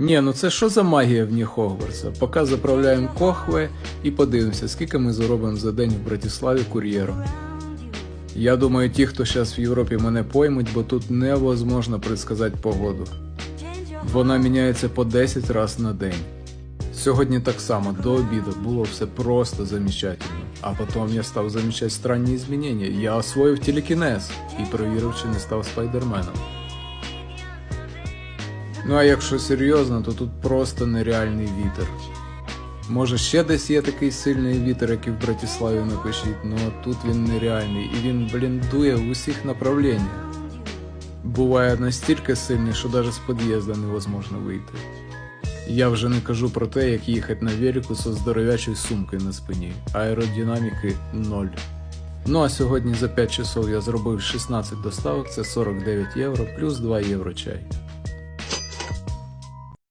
Ні, ну це що за магія в дні Хогвартса? Поки заправляємо кохве і подивимося, скільки ми заробимо за день в Братиславі кур'єром. Я думаю, ті, хто зараз в Європі мене поймуть, бо тут невозможно предсказати погоду. Вона міняється по 10 разів на день. Сьогодні так само, до обіду було все просто замечательно. А потім я став замічати странні змінення. Я освоїв телекінез і перевірив, чи не став спайдерменом. Ну а якщо серйозно, то тут просто нереальний вітер. Може ще десь є такий сильний вітер, як і в Братиславі напишіть, ну а тут він нереальний і він, блін, дує в усіх направленнях. Буває настільки сильний, що навіть з під'їзда невозможно вийти. Я вже не кажу про те, як їхати на велику со здоровячою сумкою на спині. Аеродинаміки ноль. Ну а сьогодні за 5 часов я зробив 16 доставок, це 49 євро плюс 2 євро чай.